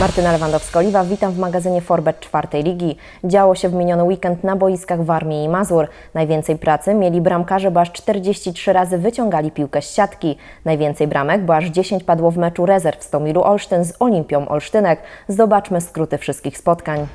Martyna Lewandowska-Oliwa, witam w magazynie Forbet czwartej ligi. Działo się w miniony weekend na boiskach Warmii i Mazur. Najwięcej pracy mieli bramkarze, bo aż 43 razy wyciągali piłkę z siatki. Najwięcej bramek, bo aż 10 padło w meczu rezerw Stomilu Olsztyn z Olimpią Olsztynek. Zobaczmy skróty wszystkich spotkań.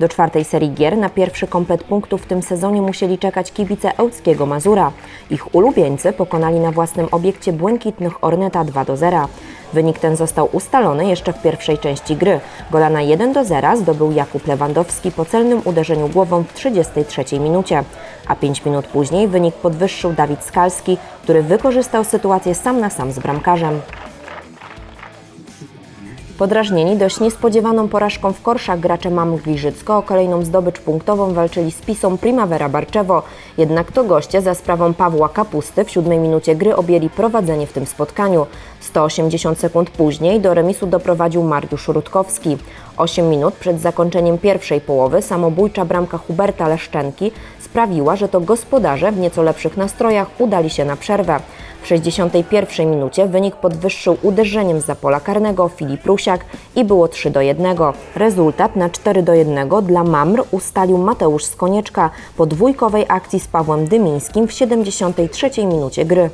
Do czwartej serii gier na pierwszy komplet punktów w tym sezonie musieli czekać kibice Ełckiego Mazura. Ich ulubieńcy pokonali na własnym obiekcie błękitnych Orneta 2 do 0. Wynik ten został ustalony jeszcze w pierwszej części gry. Gola na 1 do 0 zdobył Jakub Lewandowski po celnym uderzeniu głową w 33 minucie. A 5 minut później wynik podwyższył Dawid Skalski, który wykorzystał sytuację sam na sam z bramkarzem. Podrażnieni dość niespodziewaną porażką w korszach gracze Mam Gliżycko o kolejną zdobycz punktową walczyli z Pisą Primavera Barczewo. Jednak to goście za sprawą Pawła Kapusty w siódmej minucie gry objęli prowadzenie w tym spotkaniu. 180 sekund później do remisu doprowadził Mariusz Rutkowski. 8 minut przed zakończeniem pierwszej połowy samobójcza bramka Huberta Leszczenki sprawiła, że to gospodarze w nieco lepszych nastrojach udali się na przerwę. W 61 minucie wynik podwyższył uderzeniem z pola karnego Filip Rusiak i było 3 do 1. Rezultat na 4 do 1 dla Mamr ustalił Mateusz Skonieczka po dwójkowej akcji z Pawłem Dymińskim w 73 minucie gry.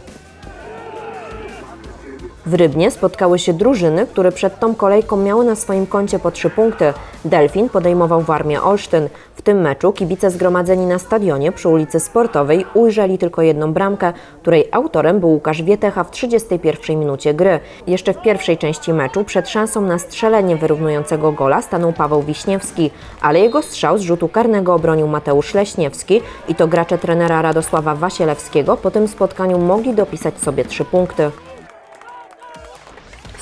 W Rybnie spotkały się drużyny, które przed tą kolejką miały na swoim koncie po trzy punkty. Delfin podejmował Warmię Olsztyn. W tym meczu kibice zgromadzeni na stadionie przy ulicy Sportowej ujrzeli tylko jedną bramkę, której autorem był Łukasz Wietecha w 31 minucie gry. Jeszcze w pierwszej części meczu przed szansą na strzelenie wyrównującego gola stanął Paweł Wiśniewski, ale jego strzał z rzutu karnego obronił Mateusz Leśniewski i to gracze trenera Radosława Wasielewskiego po tym spotkaniu mogli dopisać sobie trzy punkty.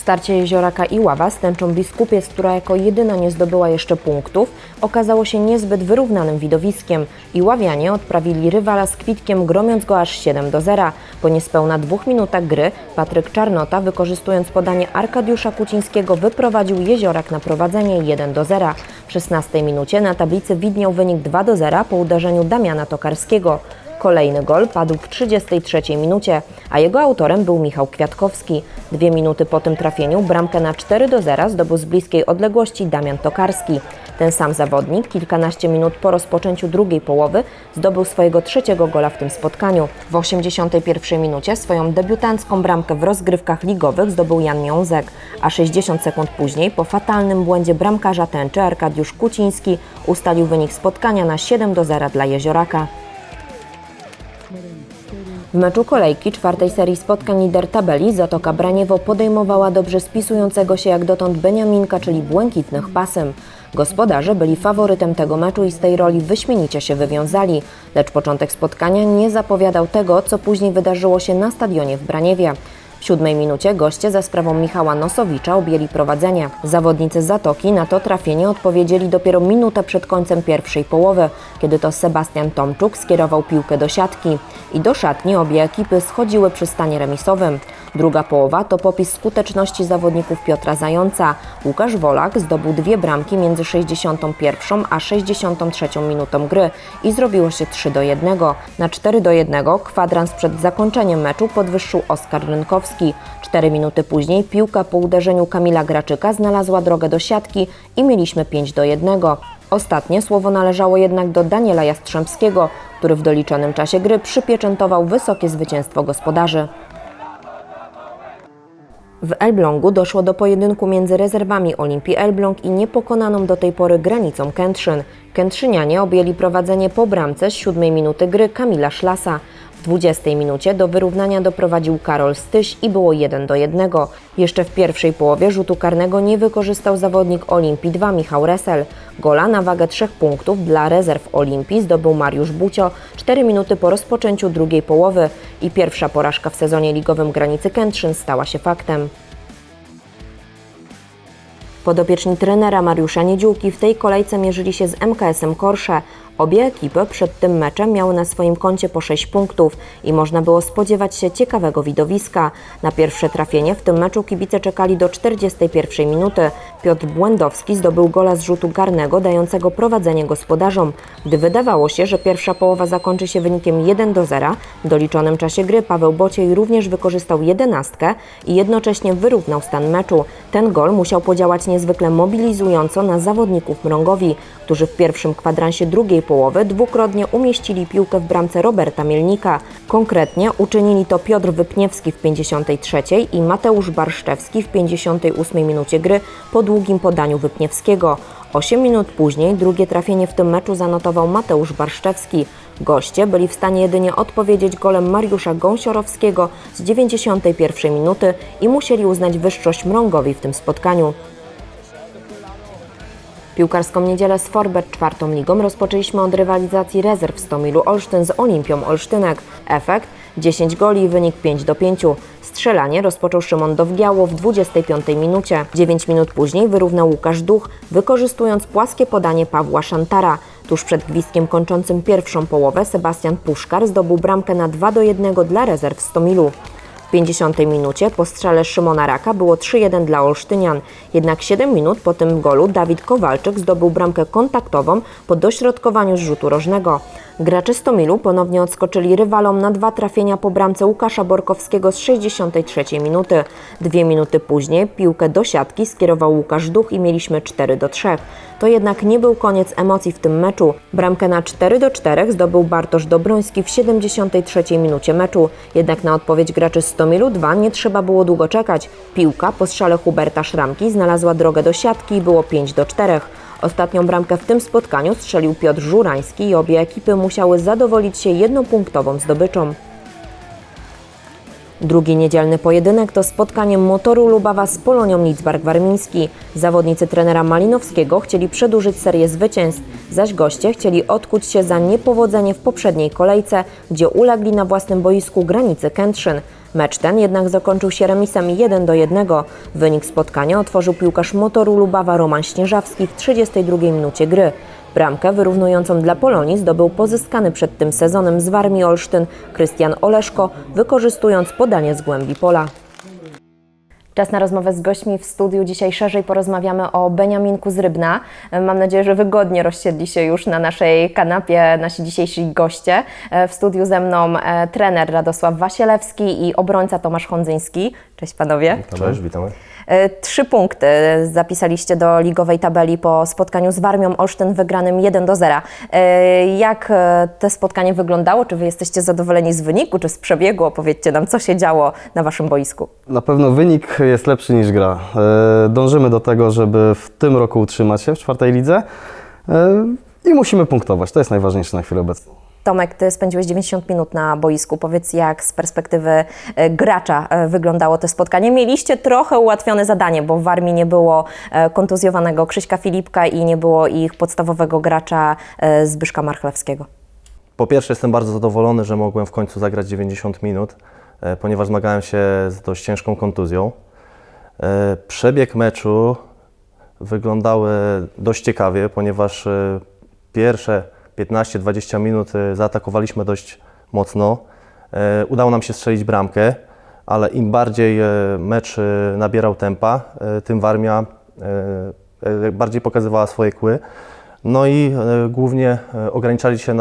Starcie Jezioraka i Ława z tęczą Biskupiec, która jako jedyna nie zdobyła jeszcze punktów, okazało się niezbyt wyrównanym widowiskiem i Ławianie odprawili rywala z kwitkiem, gromiąc go aż 7 do 0. Po niespełna dwóch minutach gry Patryk Czarnota, wykorzystując podanie Arkadiusza Kucińskiego, wyprowadził Jeziorak na prowadzenie 1 do 0. W 16 minucie na tablicy widniał wynik 2 do 0 po uderzeniu Damiana Tokarskiego. Kolejny gol padł w 33 minucie, a jego autorem był Michał Kwiatkowski. Dwie minuty po tym trafieniu bramkę na 4 do 0 zdobył z bliskiej odległości Damian Tokarski. Ten sam zawodnik kilkanaście minut po rozpoczęciu drugiej połowy zdobył swojego trzeciego gola w tym spotkaniu. W 81 minucie swoją debiutancką bramkę w rozgrywkach ligowych zdobył Jan Miązek, a 60 sekund później po fatalnym błędzie bramkarza tęczy Arkadiusz Kuciński ustalił wynik spotkania na 7 do 0 dla Jezioraka. W meczu kolejki czwartej serii spotkań lider tabeli Zatoka Braniewo podejmowała dobrze spisującego się jak dotąd Beniaminka, czyli błękitnych pasem. Gospodarze byli faworytem tego meczu i z tej roli wyśmienicie się wywiązali, lecz początek spotkania nie zapowiadał tego, co później wydarzyło się na stadionie w Braniewie. W siódmej minucie goście za sprawą Michała Nosowicza objęli prowadzenie. Zawodnicy Zatoki na to trafienie odpowiedzieli dopiero minutę przed końcem pierwszej połowy, kiedy to Sebastian Tomczuk skierował piłkę do siatki i do szatni obie ekipy schodziły przy stanie remisowym. Druga połowa to popis skuteczności zawodników Piotra Zająca. Łukasz Wolak zdobył dwie bramki między 61 a 63 minutą gry i zrobiło się 3 do 1. Na 4 do 1 kwadrans przed zakończeniem meczu podwyższył Oskar Rynkowski. Cztery minuty później piłka po uderzeniu Kamila Graczyka znalazła drogę do siatki i mieliśmy 5 do 1. Ostatnie słowo należało jednak do Daniela Jastrzębskiego, który w doliczonym czasie gry przypieczętował wysokie zwycięstwo gospodarzy. W Elblągu doszło do pojedynku między rezerwami Olimpii Elbląg i niepokonaną do tej pory granicą Kętrzyn. Kętrzynianie objęli prowadzenie po bramce z siódmej minuty gry Kamila Szlasa. W 20 minucie do wyrównania doprowadził Karol Styś i było 1 do 1. Jeszcze w pierwszej połowie rzutu karnego nie wykorzystał zawodnik Olimpii 2 Michał Resel. Gola na wagę trzech punktów dla rezerw Olimpii zdobył Mariusz Bucio 4 minuty po rozpoczęciu drugiej połowy i pierwsza porażka w sezonie ligowym granicy Kętrzyn stała się faktem. Podopieczni trenera Mariusza Niedziółki w tej kolejce mierzyli się z MKS-em Korsze. Obie ekipy przed tym meczem miały na swoim koncie po 6 punktów i można było spodziewać się ciekawego widowiska. Na pierwsze trafienie w tym meczu kibice czekali do 41 minuty. Piotr Błędowski zdobył gola z rzutu garnego, dającego prowadzenie gospodarzom. Gdy wydawało się, że pierwsza połowa zakończy się wynikiem 1 do 0, w doliczonym czasie gry Paweł Bociej również wykorzystał jedenastkę i jednocześnie wyrównał stan meczu. Ten gol musiał podziałać niezwykle mobilizująco na zawodników Mrągowi, którzy w pierwszym kwadransie drugiej połowy dwukrotnie umieścili piłkę w bramce Roberta Mielnika. Konkretnie uczynili to Piotr Wypniewski w 53 i Mateusz Barszczewski w 58 minucie gry po długim podaniu Wypniewskiego. 8 minut później drugie trafienie w tym meczu zanotował Mateusz Barszczewski. Goście byli w stanie jedynie odpowiedzieć golem Mariusza Gąsiorowskiego z 91 minuty i musieli uznać wyższość Mrągowi w tym spotkaniu. Piłkarską niedzielę z Forbet czwartą ligą rozpoczęliśmy od rywalizacji rezerw Stomilu Olsztyn z Olimpią Olsztynek. Efekt 10 goli, wynik 5 do 5. Strzelanie rozpoczął Szymon Dowgiało w 25 minucie. 9 minut później wyrównał Łukasz Duch, wykorzystując płaskie podanie Pawła Szantara. Tuż przed gwizdkiem kończącym pierwszą połowę Sebastian Puszkar zdobył bramkę na 2 do 1 dla rezerw Stomilu. W 50 minucie po strzale Szymona Raka było 3-1 dla Olsztynian. Jednak 7 minut po tym golu Dawid Kowalczyk zdobył bramkę kontaktową po dośrodkowaniu z rzutu rożnego. Gracze Stomilu ponownie odskoczyli rywalom na dwa trafienia po bramce Łukasza Borkowskiego z 63 minuty. Dwie minuty później piłkę do siatki skierował Łukasz Duch i mieliśmy 4 do 3. To jednak nie był koniec emocji w tym meczu. Bramkę na 4 do 4 zdobył Bartosz Dobroński w 73 minucie meczu. Jednak na odpowiedź graczy Stomilu 2 nie trzeba było długo czekać. Piłka po strzale Huberta Szramki znalazła drogę do siatki i było 5 do 4. Ostatnią bramkę w tym spotkaniu strzelił Piotr Żurański i obie ekipy musiały zadowolić się jednopunktową zdobyczą. Drugi niedzielny pojedynek to spotkanie motoru Lubawa z Polonią Lidzbark Warmiński. Zawodnicy trenera Malinowskiego chcieli przedłużyć serię zwycięstw, zaś goście chcieli odkuć się za niepowodzenie w poprzedniej kolejce, gdzie ulegli na własnym boisku granicy Kętrzyn. Mecz ten jednak zakończył się remisem 1 do 1. Wynik spotkania otworzył piłkarz motoru Lubawa Roman Śnieżawski w 32 minucie gry. Bramkę wyrównującą dla Polonii zdobył pozyskany przed tym sezonem z Warmii Olsztyn Krystian Oleszko, wykorzystując podanie z głębi pola. Czas na rozmowę z gośćmi w studiu. Dzisiaj szerzej porozmawiamy o Beniaminku z Rybna. Mam nadzieję, że wygodnie rozsiedli się już na naszej kanapie nasi dzisiejsi goście. W studiu ze mną e, trener Radosław Wasielewski i obrońca Tomasz Hondzyński. Cześć panowie. Cześć, witamy. E, Trzy punkty zapisaliście do ligowej tabeli po spotkaniu z Warmią Olsztyn wygranym 1 do 0. E, Jak e, te spotkanie wyglądało? Czy wy jesteście zadowoleni z wyniku, czy z przebiegu? Opowiedzcie nam, co się działo na waszym boisku. Na pewno wynik jest lepszy niż gra. Dążymy do tego, żeby w tym roku utrzymać się w czwartej lidze i musimy punktować. To jest najważniejsze na chwilę obecną. Tomek, ty spędziłeś 90 minut na boisku. Powiedz, jak z perspektywy e, gracza e, wyglądało to spotkanie? Mieliście trochę ułatwione zadanie, bo w Warmii nie było e, kontuzjowanego Krzyśka Filipka i nie było ich podstawowego gracza Zbyszka Marchlewskiego. Po pierwsze jestem bardzo zadowolony, że mogłem w końcu zagrać 90 minut, ponieważ zmagałem się z dość ciężką kontuzją. Przebieg meczu wyglądały dość ciekawie, ponieważ pierwsze 15-20 minut e, zaatakowaliśmy dość mocno. E, Udało nam się strzelić bramkę, ale im bardziej e, mecz nabierał tempa, tym Warmia bardziej pokazywała swoje kły. No i głównie ograniczali się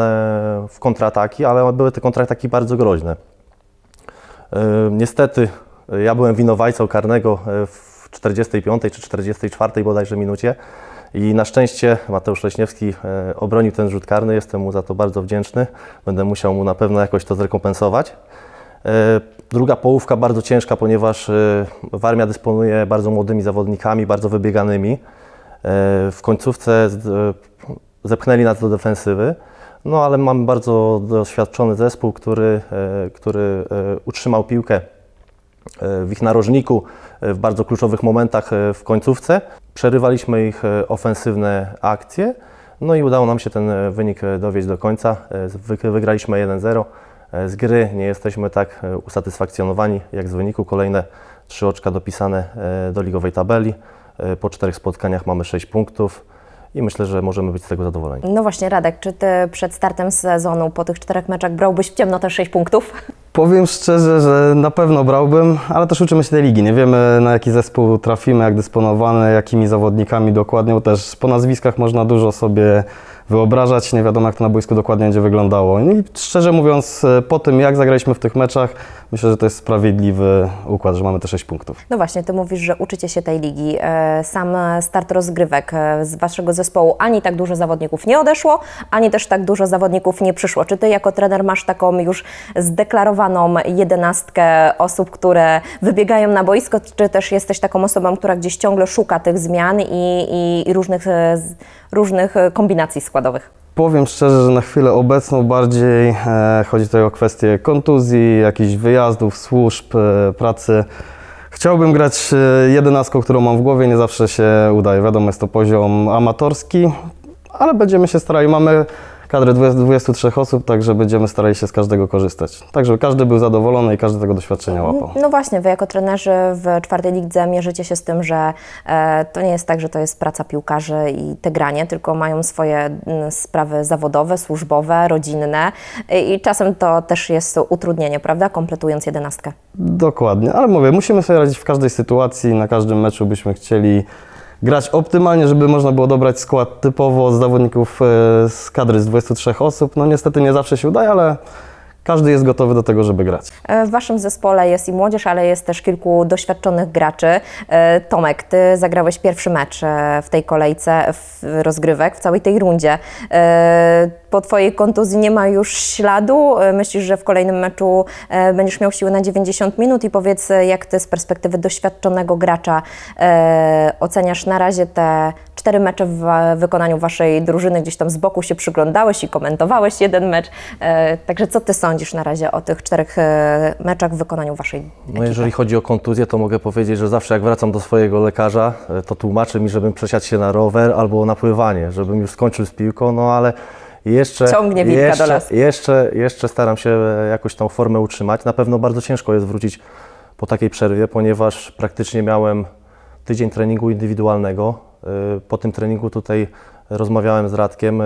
w kontrataki, ale były te kontrataki bardzo groźne. Niestety ja byłem winowajcą karnego w 45 czy 44 bodajże minucie i na szczęście Mateusz Leśniewski e, obronił ten rzut karny, jestem mu za to bardzo wdzięczny. Będę musiał mu na pewno jakoś to zrekompensować. E, Druga połówka bardzo ciężka, ponieważ e, Warmia dysponuje bardzo młodymi zawodnikami, bardzo wybieganymi. W końcówce zepchnęli nas do defensywy, no ale mamy bardzo doświadczony zespół, który, który utrzymał piłkę w ich narożniku w bardzo kluczowych momentach e, w końcówce. Przerywaliśmy ich e, ofensywne akcje, no i udało nam się ten e, wynik dowieść do końca. Wygraliśmy 1-0. E, Z gry nie jesteśmy tak usatysfakcjonowani jak z wyniku. Kolejne trzy oczka dopisane do ligowej tabeli. Po czterech spotkaniach mamy 6 punktów i myślę, że możemy być z tego zadowoleni. No właśnie, Radek, czy ty przed startem sezonu po tych czterech meczach brałbyś w ciemno te 6 punktów? Powiem szczerze, że na pewno brałbym, ale też uczymy się tej ligi. Nie wiemy na jaki zespół trafimy, jak dysponowany, jakimi zawodnikami dokładnie, bo też po nazwiskach można dużo sobie wyobrażać. Nie wiadomo jak to na boisku dokładnie będzie wyglądało. I szczerze mówiąc, e, po tym jak zagraliśmy w tych meczach, myślę, że to jest sprawiedliwy układ, że mamy te 6 punktów. No właśnie, ty mówisz, że uczycie się tej ligi. E, Sam start rozgrywek e, z waszego zespołu ani tak dużo zawodników nie odeszło, ani też tak dużo zawodników nie przyszło. Czy ty jako trener masz taką już zdeklarowaną jedenastkę osób, które wybiegają na boisko, czy też jesteś taką osobą, która gdzieś ciągle szuka tych zmian i, i, różnych, różnych kombinacji składowych? Powiem szczerze, że na chwilę obecną bardziej e, chodzi tutaj o kwestie kontuzji, jakichś wyjazdów, służb, e, pracy. Chciałbym grać e, jedenastką, którą mam w głowie, nie zawsze się udaje. Wiadomo, jest to poziom amatorski, ale będziemy się starali. Mamy kadrę 20 23 osób, także będziemy starali się z każdego korzystać. Tak, żeby każdy był zadowolony i każdy tego doświadczenia łapał. No właśnie, wy jako trenerzy w czwartej lidze mierzycie się z tym, że e, to nie jest tak, że to jest praca piłkarzy i te granie, tylko mają swoje mm, sprawy zawodowe, służbowe, rodzinne i czasem to też jest utrudnienie, prawda, kompletując jedenastkę. Dokładnie, ale mówię, musimy sobie radzić w każdej sytuacji, na każdym meczu byśmy chcieli grać optymalnie, żeby można było dobrać skład typowo z zawodników e, z kadry z 23 osób. No niestety nie zawsze się udaje, ale każdy jest gotowy do tego, żeby grać. E, W waszym zespole jest i młodzież, ale jest też kilku doświadczonych graczy. E, Tomek, ty zagrałeś pierwszy mecz e, w tej kolejce w rozgrywek, w całej tej rundzie. Po twojej kontuzji nie ma już śladu. Myślisz, że w kolejnym meczu będziesz miał siłę na 90 minut i powiedz, jak ty z perspektywy doświadczonego gracza oceniasz na razie te cztery mecze w wykonaniu waszej drużyny, gdzieś tam z boku się przyglądałeś i komentowałeś jeden mecz. E, Także co ty sądzisz na razie o tych czterech e, meczach w wykonaniu waszej No jeżeli chodzi o kontuzję, to mogę powiedzieć, że zawsze jak wracam do swojego lekarza, e, to tłumaczy mi, żebym przesiadł się na rower albo na pływanie, żebym już skończył z piłką, no ale jeszcze, Ciągnie wilka do jeszcze, lasu. jeszcze, jeszcze staram się jakoś tą formę utrzymać. Na pewno bardzo ciężko jest wrócić po takiej przerwie, ponieważ praktycznie miałem tydzień treningu indywidualnego. E, Po tym treningu tutaj rozmawiałem z Radkiem, e,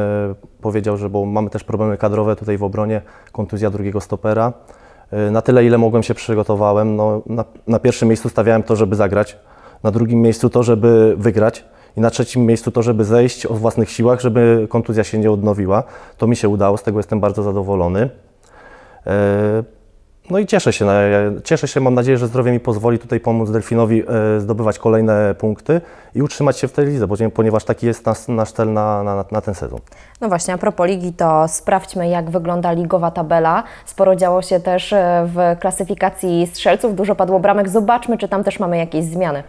powiedział, że bo mamy też problemy kadrowe tutaj w obronie, kontuzja drugiego stopera. E, Na tyle, ile mogłem się przygotowałem. No, na, na pierwszym miejscu stawiałem to, żeby zagrać, na drugim miejscu to, żeby wygrać i na trzecim miejscu to, żeby zejść o własnych siłach, żeby kontuzja się nie odnowiła. To mi się udało, z tego jestem bardzo zadowolony. No i cieszę się, cieszę się, mam nadzieję, że zdrowie mi pozwoli tutaj pomóc Delfinowi e, zdobywać kolejne punkty i utrzymać się w tej lidze, ponieważ taki jest nas, nasz cel na, na, na ten sezon. No właśnie, a propos ligi, to sprawdźmy, jak wygląda ligowa tabela. Sporo działo się też e, w klasyfikacji strzelców, dużo padło bramek. Zobaczmy, czy tam też mamy jakieś zmiany.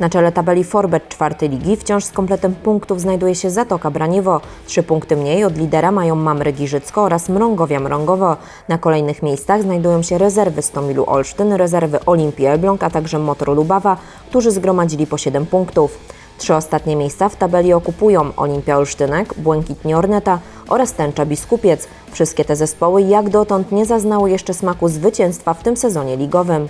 Na czele tabeli Forbet czwartej ligi wciąż z kompletem punktów znajduje się Zatoka Braniewo. Trzy punkty mniej od lidera mają Mamry Giżycko oraz Mrągowia Mrągowo. Na kolejnych miejscach znajdują się rezerwy Stomilu Olsztyn, rezerwy Olimpii Elbląg, a także Motor Lubawa, którzy zgromadzili po 7 punktów. Trzy ostatnie miejsca w tabeli okupują Olimpia Olsztynek, Błękitnie Orneta oraz Tęcza Biskupiec. Wszystkie te zespoły jak dotąd nie zaznały jeszcze smaku zwycięstwa w tym sezonie ligowym.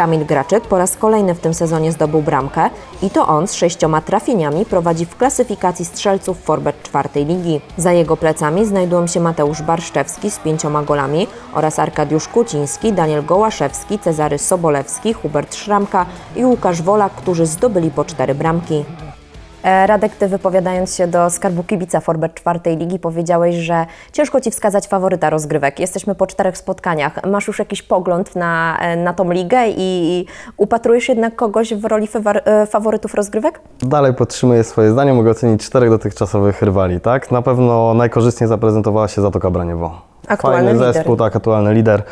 Kamil Graczyk po raz kolejny w tym sezonie zdobył bramkę i to on z sześcioma trafieniami prowadzi w klasyfikacji strzelców Forbet czwartej ligi. Za jego plecami znajdują się Mateusz Barszczewski z pięcioma golami oraz Arkadiusz Kuciński, Daniel Gołaszewski, Cezary Sobolewski, Hubert Szramka i Łukasz Wolak, którzy zdobyli po cztery bramki. E, Radek, ty wypowiadając się do skarbu kibica Forbet czwartej ligi powiedziałeś, że ciężko ci wskazać faworyta rozgrywek. Jesteśmy po czterech spotkaniach. Masz już jakiś pogląd na, e, na tą ligę i upatrujesz jednak kogoś w roli e, faworytów rozgrywek? Dalej podtrzymuję swoje zdanie, mogę ocenić czterech dotychczasowych rywali, tak? Na pewno najkorzystniej zaprezentowała się Zatoka Braniewo. Aktualny Fajny lider. zespół, tak, aktualny lider.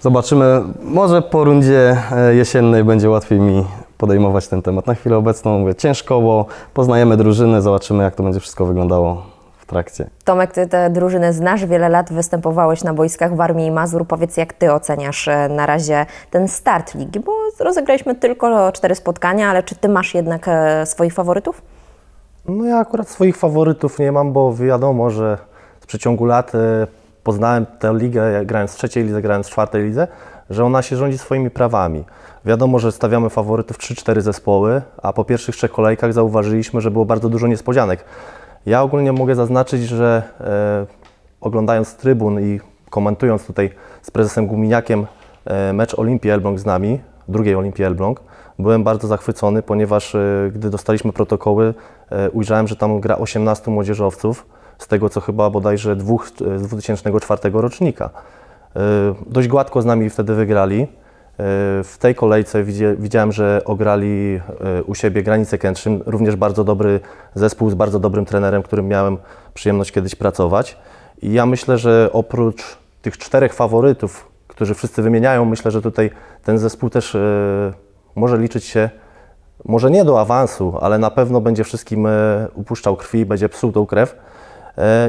Zobaczymy, może po rundzie jesiennej będzie łatwiej mi podejmować ten temat. Na chwilę obecną mówię ciężkowo, poznajemy drużyny, zobaczymy jak to będzie wszystko wyglądało w trakcie. Tomek, ty te drużyny znasz, wiele lat występowałeś na boiskach w Armii i Mazur. Powiedz, jak ty oceniasz e, na razie ten start ligi? Bo rozegraliśmy tylko cztery spotkania, ale czy ty masz jednak e, swoich faworytów? No ja akurat swoich faworytów nie mam, bo wiadomo, że w przeciągu lat e, poznałem tę ligę, ja grając w trzeciej lidze, grając w czwartej lidze, że ona się rządzi swoimi prawami. Wiadomo, że stawiamy faworytów 3-4 zespoły, a po pierwszych trzech kolejkach zauważyliśmy, że było bardzo dużo niespodzianek. Ja ogólnie mogę zaznaczyć, że e, oglądając trybun i komentując tutaj z prezesem Guminiakiem e, mecz Olimpii Elbląg z nami, drugiej Olimpii Elbląg, byłem bardzo zachwycony, ponieważ e, gdy dostaliśmy protokoły, e, ujrzałem, że tam gra 18 młodzieżowców, z tego co chyba bodajże dwóch e, z 2004 rocznika. E, Dość gładko z nami wtedy wygrali. W tej kolejce widziałem, że ograli e, u siebie granicę Kętrzyn, również bardzo dobry zespół z bardzo dobrym trenerem, którym miałem przyjemność kiedyś pracować. I ja myślę, że oprócz tych czterech faworytów, którzy wszyscy wymieniają, myślę, że tutaj ten zespół też e, może liczyć się, może nie do awansu, ale na pewno będzie wszystkim e, upuszczał krwi, będzie psuł tą krew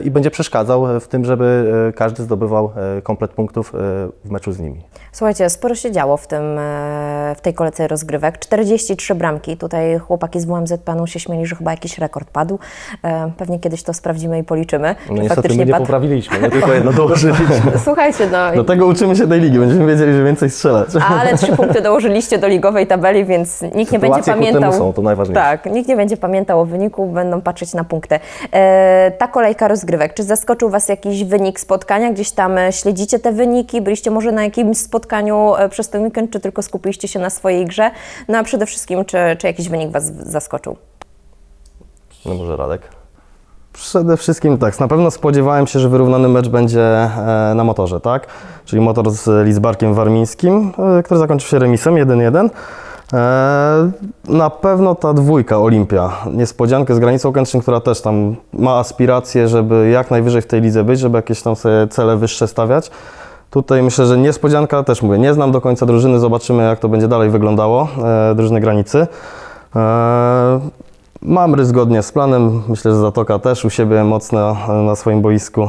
i będzie przeszkadzał w tym, żeby e, każdy zdobywał e, komplet punktów e, w meczu z nimi. Słuchajcie, sporo się działo w, tym, e, w tej kolejce rozgrywek. 43 bramki. Tutaj chłopaki z WMZ panu się śmieli, że chyba jakiś rekord padł. E, Pewnie kiedyś to sprawdzimy i policzymy. No niestety my nie padł. poprawiliśmy, my tylko jedno dołożyliśmy. Słuchajcie, no Do tego uczymy się tej ligi, będziemy wiedzieli, że więcej strzelać. ale trzy punkty dołożyliście do ligowej tabeli, więc nikt nie będzie Sytuacje pamiętał. są, to najważniejsze. Tak, nikt nie będzie pamiętał o wyniku, będą patrzeć na punkty. E, ta kolejka rozgrywek, czy zaskoczył Was jakiś wynik spotkania? Gdzieś tam e, śledzicie te wyniki? Byliście może na jakimś spotkaniu e, przez ten weekend, czy tylko skupiliście się na swojej grze? No a przede wszystkim, czy, czy jakiś wynik Was zaskoczył? No może Radek? Przede wszystkim tak, na pewno spodziewałem się, że wyrównany mecz będzie e, na motorze, tak? Czyli motor z Lidzbarkiem Warmińskim, e, który zakończył się remisem 1-1. E, Na pewno ta dwójka Olimpia, niespodziankę z granicą Kętrzyn, która też tam ma aspiracje, żeby jak najwyżej w tej lidze być, żeby jakieś tam sobie cele wyższe stawiać. Tutaj myślę, że niespodzianka, też mówię, nie znam do końca drużyny, zobaczymy jak to będzie dalej wyglądało, e, drużyny granicy. E, Mam zgodnie z planem, myślę, że Zatoka też u siebie mocno e, na swoim boisku.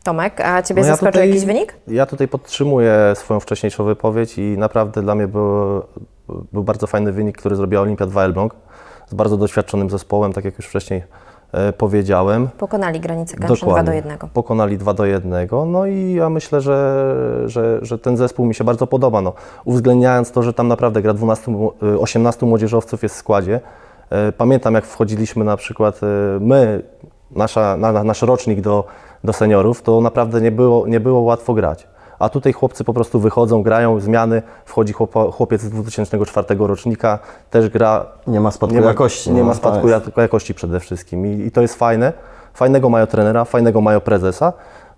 E, Tomek, a Ciebie No ja zaskoczył tutaj- jakiś wynik? Ja tutaj podtrzymuję swoją wcześniejszą wypowiedź i naprawdę dla mnie był, był bardzo fajny wynik, który zrobiła Olimpia 2 Elbląg z bardzo doświadczonym zespołem, tak jak już wcześniej e, powiedziałem. Pokonali granicę Kętrzyn 2 do 1. Pokonali 2 do 1. No i ja myślę, że, że, że ten zespół mi się bardzo podoba. No, uwzględniając to, że tam naprawdę gra 12, mu- y, 18 młodzieżowców jest w składzie. E, Pamiętam jak wchodziliśmy na przykład e, my, nasza, na, na- nasz rocznik do, do seniorów, to naprawdę nie było, nie było łatwo grać. A tutaj chłopcy po prostu wychodzą, grają, zmiany, wchodzi chłopo, chłopiec z 2004 rocznika, też gra nie ma spadku nie ma, jakości. Nie no, ma spadku jest- jak- jakości przede wszystkim I, i to jest fajne. Fajnego mają trenera, fajnego mają prezesa,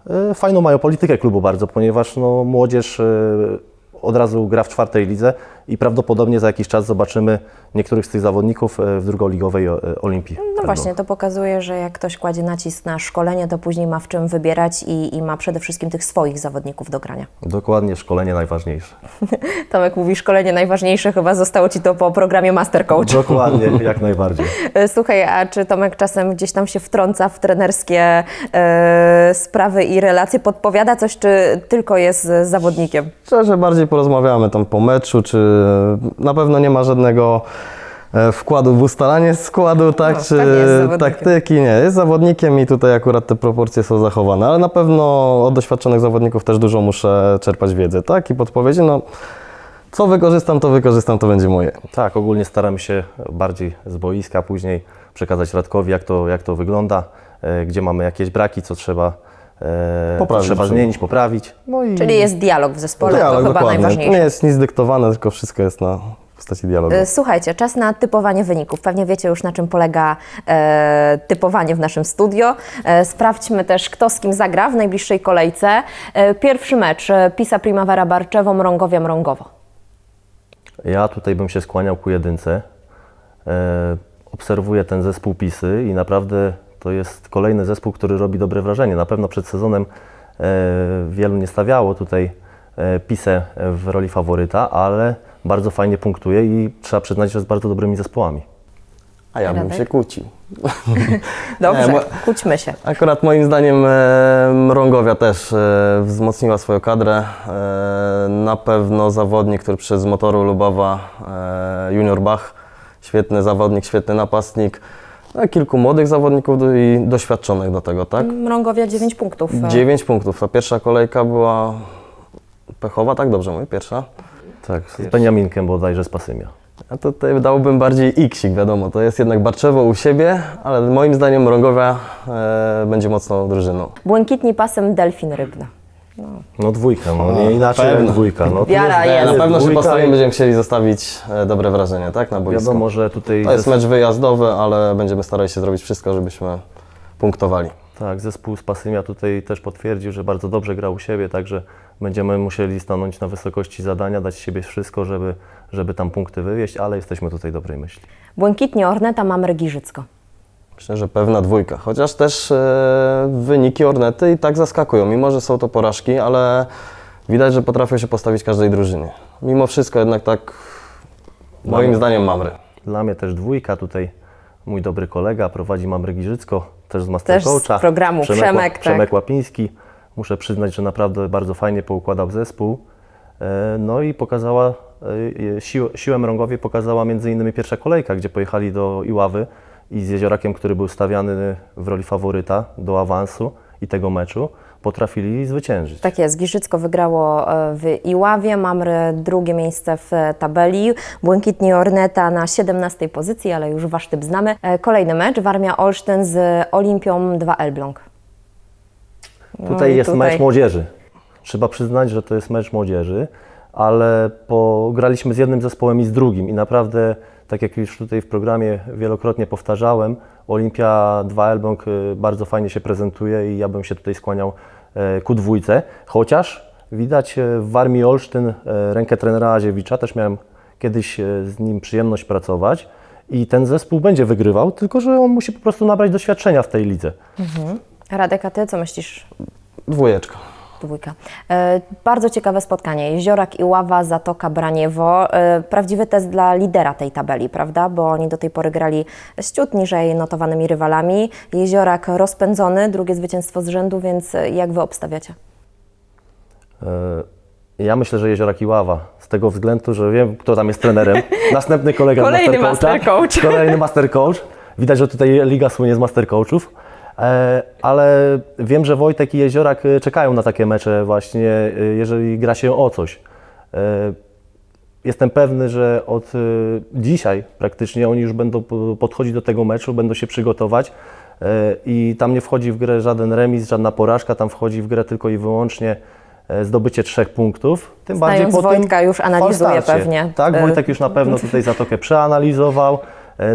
yy, fajną mają politykę klubu bardzo, ponieważ no, młodzież yy, od razu gra w czwartej lidze i prawdopodobnie za jakiś czas zobaczymy niektórych z tych zawodników yy, w drugoligowej yy, Olimpii. No właśnie, to pokazuje, że jak ktoś kładzie nacisk na szkolenie, to później ma w czym wybierać i, i ma przede wszystkim tych swoich zawodników do grania. Dokładnie, szkolenie najważniejsze. Tomek mówi, szkolenie najważniejsze, chyba zostało Ci to po programie Master Coach. Dokładnie, jak najbardziej. E, Słuchaj, a czy Tomek czasem gdzieś tam się wtrąca w trenerskie e, sprawy i relacje, podpowiada coś, czy tylko jest z zawodnikiem? Szczerze bardziej porozmawiamy tam po meczu, czy na pewno nie ma żadnego e, wkładu w ustalanie składu, tak, No, czy taktyki, nie, jest zawodnikiem i tutaj akurat te proporcje są zachowane, ale na pewno od doświadczonych zawodników też dużo muszę czerpać wiedzy, tak, i podpowiedzi, no co wykorzystam, to wykorzystam, to będzie moje. Tak, ogólnie staramy się bardziej z boiska później przekazać Radkowi, jak to, jak to wygląda, e, gdzie mamy jakieś braki, co trzeba, Poprawić trzeba trzeba. zmienić, poprawić. No i Czyli jest dialog w zespole, Dialog, to chyba dokładnie. najważniejsze. Nie jest nic dyktowane, tylko wszystko jest na postaci dialogu. E, Słuchajcie, czas na typowanie wyników. Pewnie wiecie już, na czym polega e, typowanie w naszym studio. E, sprawdźmy też, kto z kim zagra w najbliższej kolejce. E, pierwszy mecz, e, Pisa Primavera Barczewo, Mrągowia Mrągowo. Ja tutaj bym się skłaniał ku jedynce. E, obserwuję ten zespół Pisy i naprawdę to jest kolejny zespół, który robi dobre wrażenie. Na pewno przed sezonem e, wielu nie stawiało tutaj e, Pisę w roli faworyta, ale bardzo fajnie punktuje i trzeba przyznać, że z bardzo dobrymi zespołami. A ja bym Radek? się kłócił. Dobrze, Nie, kłóćmy się. Akurat moim zdaniem e, Mrągowia też e, wzmocniła swoją kadrę. E, na pewno zawodnik, który przyszedł z motoru Lubawa, e, Junior Bach, świetny zawodnik, świetny napastnik. No, kilku młodych zawodników do- i doświadczonych do tego, tak? Mrągowia 9 punktów. E, 9 punktów. Ta pierwsza kolejka była Pechowa, tak dobrze mówię, pierwsza. Tak, z Beniaminkiem bodajże z Pasymia. A tutaj dałbym bardziej Xik, wiadomo, to jest jednak Barczewo u siebie, ale moim zdaniem Mrągowia e, będzie mocną drużyną. Błękitni pasem delfin rybna. No dwójka, no nie inaczej jak pewno. dwójka. No, Wiara jest- jest. Na pewno się dwójka postawimy, i będziemy chcieli zostawić e, dobre wrażenie, tak, na boisku. Wiadomo, że tutaj To jest mecz wyjazdowy, ale będziemy starali się zrobić wszystko, żebyśmy punktowali. tak, zespół z Pasymia tutaj też potwierdził, że bardzo dobrze grał u siebie, także będziemy musieli stanąć na wysokości zadania, dać z siebie wszystko, żeby, żeby tam punkty wywieźć, ale jesteśmy tutaj dobrej myśli. Błękitni Orneta Mamer Giżycko. Myślę, że pewna dwójka, chociaż też e, wyniki Ornety i tak zaskakują, mimo że są to porażki, ale widać, że potrafią się postawić każdej drużynie. Mimo wszystko jednak tak, moim zdaniem Mamry. Dla mnie też dwójka tutaj. Mój dobry kolega prowadzi Mamry Giżycko, też z Master Też z programu Przemek, Ła- tak. Przemek Łapiński. Muszę przyznać, że naprawdę bardzo fajnie poukładał zespół. E, No i pokazała, e, siłę, siłę Mrągowie pokazała między innymi pierwsza kolejka, gdzie pojechali do Iławy i z Jeziorakiem, który był stawiany w roli faworyta do awansu i tego meczu, potrafili zwyciężyć. Tak jest, Giżycko wygrało e, w Iławie, Mamry drugie miejsce w e, tabeli, Błękitni Orneta na 17 pozycji, ale już wasz typ znamy. E, Kolejny mecz, Warmia Olsztyn z Olimpią 2 Elbląg. No Tutaj jest tutaj- mecz młodzieży. Trzeba przyznać, że to jest mecz młodzieży, ale pograliśmy z jednym zespołem i z drugim i naprawdę, tak jak już tutaj w programie wielokrotnie powtarzałem, Olimpia 2 Elbląg y, bardzo fajnie się prezentuje i ja bym się tutaj skłaniał e, ku dwójce, chociaż widać e, w Warmii Olsztyn e, rękę trenera Aziewicza, też miałem kiedyś z nim przyjemność pracować i ten zespół będzie wygrywał, tylko że on musi po prostu nabrać doświadczenia w tej lidze. Radek, a ty co myślisz? Dwójeczka. Dwójka. E, bardzo ciekawe spotkanie. Jeziorak i Ława, Zatoka, Braniewo. E, prawdziwy test dla lidera tej tabeli, prawda? Bo oni do tej pory grali z ciut niżej notowanymi rywalami. Jeziorak rozpędzony, drugie zwycięstwo z rzędu, więc jak wy obstawiacie? E, Ja myślę, że Jeziorak i Ława. Z tego względu, że wiem, kto tam jest trenerem. Następny kolega Kolejny master, master coach. Kolejny master coach. Widać, że tutaj liga słynie z master coachów. E, Ale wiem, że Wojtek i Jeziorak e, czekają na takie mecze właśnie, e, jeżeli gra się o coś. Jestem pewny, że od dzisiaj praktycznie oni już będą po- podchodzić do tego meczu, będą się przygotować i tam nie wchodzi w grę żaden remis, żadna porażka, tam wchodzi w grę tylko i wyłącznie zdobycie trzech punktów. Tym Znając po tym Wojtka już analizuje pewnie. Tak, Wojtek już na pewno tutaj Zatokę przeanalizował,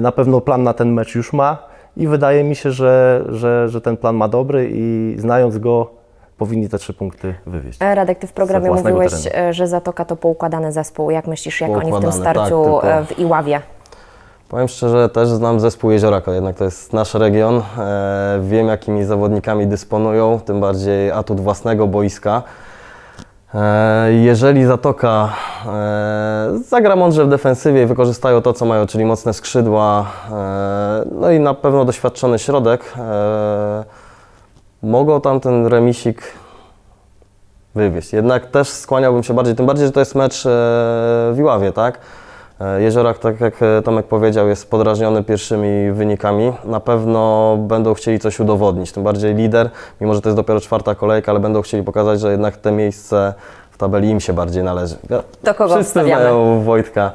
na pewno plan na ten mecz już ma i wydaje mi się, że, że, że ten plan ma dobry i znając go powinni te trzy punkty wywieźć. E, Radek, ty w programie mówiłeś, terenu. e, że Zatoka to poukładany zespół. Jak myślisz, jak oni w tym tak, starciu tylko- e, w Iławie? Powiem szczerze, też znam zespół Jezioraka, jednak to jest nasz region. Wiem, jakimi zawodnikami dysponują, tym bardziej atut własnego boiska. E, jeżeli Zatoka e, zagra mądrze w defensywie i wykorzystają to, co mają, czyli mocne skrzydła, e, no i na pewno doświadczony środek, mogą tam ten remisik wywieźć. Jednak też skłaniałbym się bardziej, tym bardziej, że to jest mecz w Iławie, tak? E, Jeziorak, tak jak e, Tomek powiedział, jest podrażniony pierwszymi wynikami. Na pewno będą chcieli coś udowodnić, tym bardziej lider, mimo że to jest dopiero czwarta kolejka, ale będą chcieli pokazać, że jednak te miejsce w tabeli im się bardziej należy. Ja- To kogo Wszyscy wstawiamy? znają Wojtka.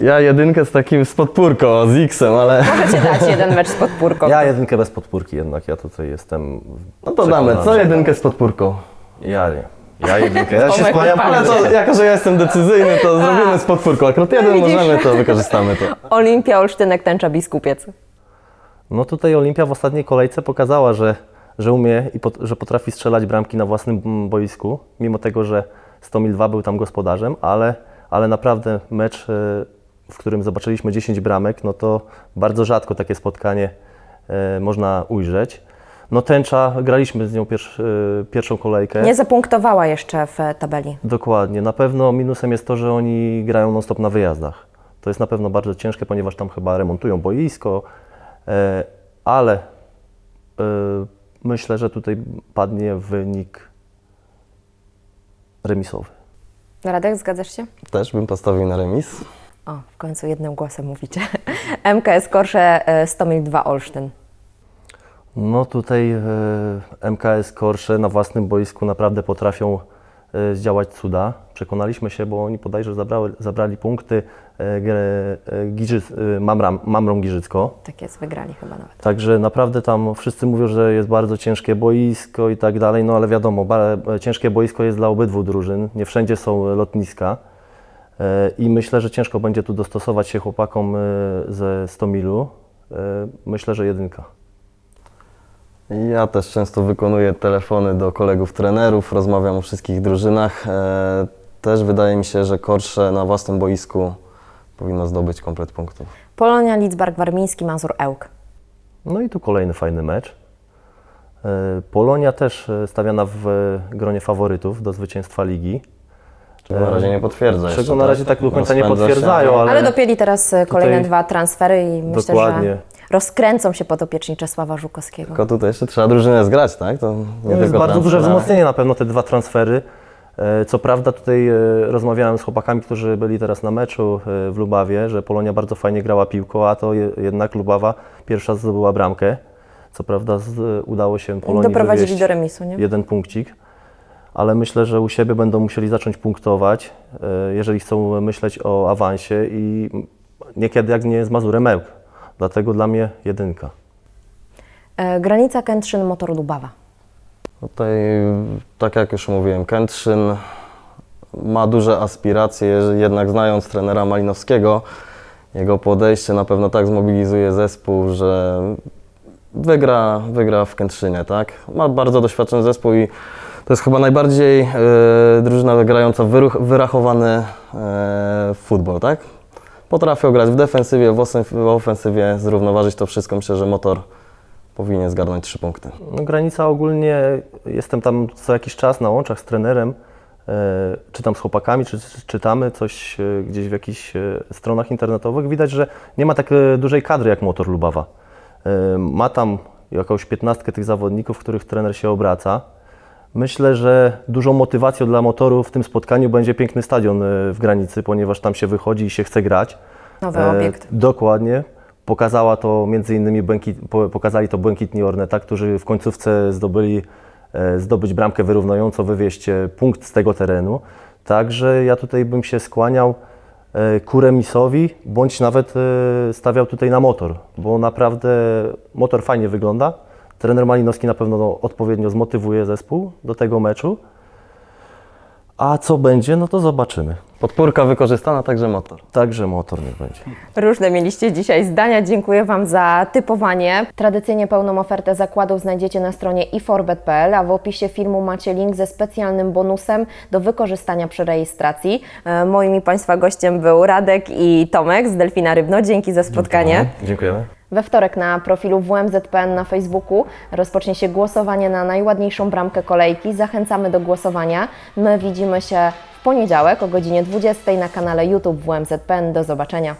Ja jedynkę z takim, z podpórką, z X-em, ale Możecie dać jeden mecz z podpórką. Ja jedynkę bez podpórki jednak, ja tutaj jestem no to damy, co jedynkę z podpórką. Ja nie. Ja jedynkę. Ja się Tomek skłaniam. Ale to, jako, że ja jestem decyzyjny, to zrobimy z podpórką. Akurat jeden widzisz. możemy, to wykorzystamy to. Olimpia, Olsztynek, Tęcza, Biskupiec. No tutaj Olimpia w ostatniej kolejce pokazała, że, że umie i pot, że potrafi strzelać bramki na własnym mm, boisku, mimo tego, że Stomil 2 był tam gospodarzem, ale, ale naprawdę mecz, e, w którym zobaczyliśmy 10 bramek, no to bardzo rzadko takie spotkanie e, można ujrzeć. No tęcza, graliśmy z nią e, pierwszą kolejkę. Nie zapunktowała jeszcze w tabeli. Dokładnie. Na pewno minusem jest to, że oni grają non-stop na wyjazdach. To jest na pewno bardzo ciężkie, ponieważ tam chyba remontują boisko, e, ale e, myślę, że tutaj padnie wynik remisowy. Radek, zgadzasz się? Też bym postawił na remis. O, w końcu jednym głosem mówicie. MKS Korsze, e, Stomil 2 Olsztyn. No tutaj e, MKS Korsze na własnym boisku naprawdę potrafią e, zdziałać cuda. Przekonaliśmy się, bo oni bodajże zabrały, zabrali punkty e, Giżyc, Mamram, Mamrą Giżycko. Tak jest, wygrali chyba nawet. Także naprawdę tam wszyscy mówią, że jest bardzo ciężkie boisko i tak dalej, no ale wiadomo, ciężkie boisko jest dla obydwu drużyn, nie wszędzie są lotniska i myślę, że ciężko będzie tu dostosować się chłopakom ze 100 milu. E, Myślę, że jedynka. Ja też często wykonuję telefony do kolegów trenerów, rozmawiam o wszystkich drużynach. E, Też wydaje mi się, że Korsze na własnym boisku powinno zdobyć komplet punktów. Polonia, Lidzbark, Warmiński, Mazur, Ełk. No i tu kolejny fajny mecz. E, Polonia też e, stawiana w e, gronie faworytów do zwycięstwa ligi. Czego na razie nie potwierdza jeszcze, Czego na razie tak do końca nie Rozpędza się. potwierdzają, ale, Ale dopięli teraz e, kolejne dwa transfery i myślę, Dokładnie. że rozkręcą się podopieczni Czesława Żukowskiego. Tylko tutaj jeszcze trzeba drużynę zgrać, tak? To nie jest tylko bardzo duże wzmocnienie na pewno te dwa transfery. E, Co prawda tutaj e, rozmawiałem z chłopakami, którzy byli teraz na meczu e, w Lubawie, że Polonia bardzo fajnie grała piłką, a to je- jednak Lubawa pierwsza zdobyła bramkę. Co prawda udało się Polonii Doprowadzili do remisu, nie? jeden punkcik, ale myślę, że u siebie będą musieli zacząć punktować, jeżeli chcą myśleć o awansie i niekiedy jak nie z Mazurem Ełk. Dlatego dla mnie jedynka. E, Granica Kętrzyn, Motor Lubawa. Tutaj, tak jak już mówiłem, Kętrzyn ma duże aspiracje, jednak znając trenera Malinowskiego, jego podejście na pewno tak zmobilizuje zespół, że wygra, wygra w Kętrzynie, tak? Ma bardzo doświadczony zespół i to jest chyba najbardziej e, drużyna grająca wyruch, wyrachowany e, futbol, tak? Potrafią grać w defensywie, w, ofensywie, zrównoważyć to wszystko. Myślę, że motor powinien zgarnąć trzy punkty. No, granica ogólnie, jestem tam co jakiś czas na łączach z trenerem, e, czytam z chłopakami, czy, czy, czytamy coś e, gdzieś w jakichś e, stronach internetowych. Widać, że nie ma tak dużej kadry jak Motor Lubawa. Ma tam jakąś piętnastkę tych zawodników, których trener się obraca. Myślę, że dużą motywacją dla motoru w tym spotkaniu będzie piękny stadion e, w granicy, ponieważ tam się wychodzi i się chce grać. Nowy E, obiekt. Dokładnie. Pokazała to między innymi błękit, po- pokazali to Błękitni Orneta, którzy w końcówce zdobyli e, zdobyć bramkę wyrównującą, wywieźć e, punkt z tego terenu. Także ja tutaj bym się skłaniał e, ku remisowi, bądź nawet e, stawiał tutaj na motor, bo naprawdę motor fajnie wygląda. Trener Malinowski na pewno no, odpowiednio zmotywuje zespół do tego meczu. A co będzie, no to zobaczymy. Podpórka wykorzystana, także motor. Także motor niech będzie. Różne mieliście dzisiaj zdania. Dziękuję Wam za typowanie. Tradycyjnie pełną ofertę zakładów znajdziecie na stronie iforbet.pl, a w opisie filmu macie link ze specjalnym bonusem do wykorzystania przy rejestracji. E, Moim i Państwa gościem był Radek i Tomek z Delfina Rybno. Dzięki za spotkanie. Dziękujemy. We wtorek na profilu WMZPN na Facebooku rozpocznie się głosowanie na najładniejszą bramkę kolejki. Zachęcamy do głosowania. My widzimy się w poniedziałek o godzinie 20 na kanale YouTube WMZPN. Do zobaczenia.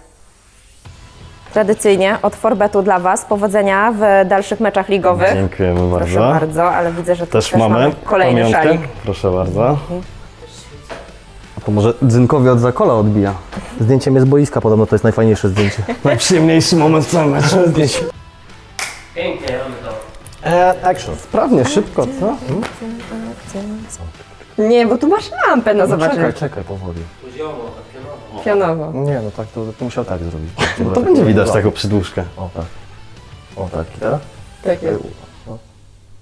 Tradycyjnie od Forbetu dla Was powodzenia w dalszych meczach ligowych. Dziękujemy bardzo. Proszę bardzo, ale widzę, że tu Też, mamy kolejny pamiątkę. szalik. Proszę bardzo. To może dzynkowi od zakola odbija. Zdjęciem jest boiska, podobno to jest najfajniejsze zdjęcie. Najprzyjemniejszy moment w całym meczu. Pięknie, mamy to. E, action. Sprawnie, szybko, co? Nie, bo tu masz lampę, no zobaczymy. czekaj, powoli. Poziomo, tak pionowo. Pionowo. Nie, no tak, to, to musiał tak zrobić. To będzie widać taką przydłużkę. O tak. O tak. I teraz? Tak jest.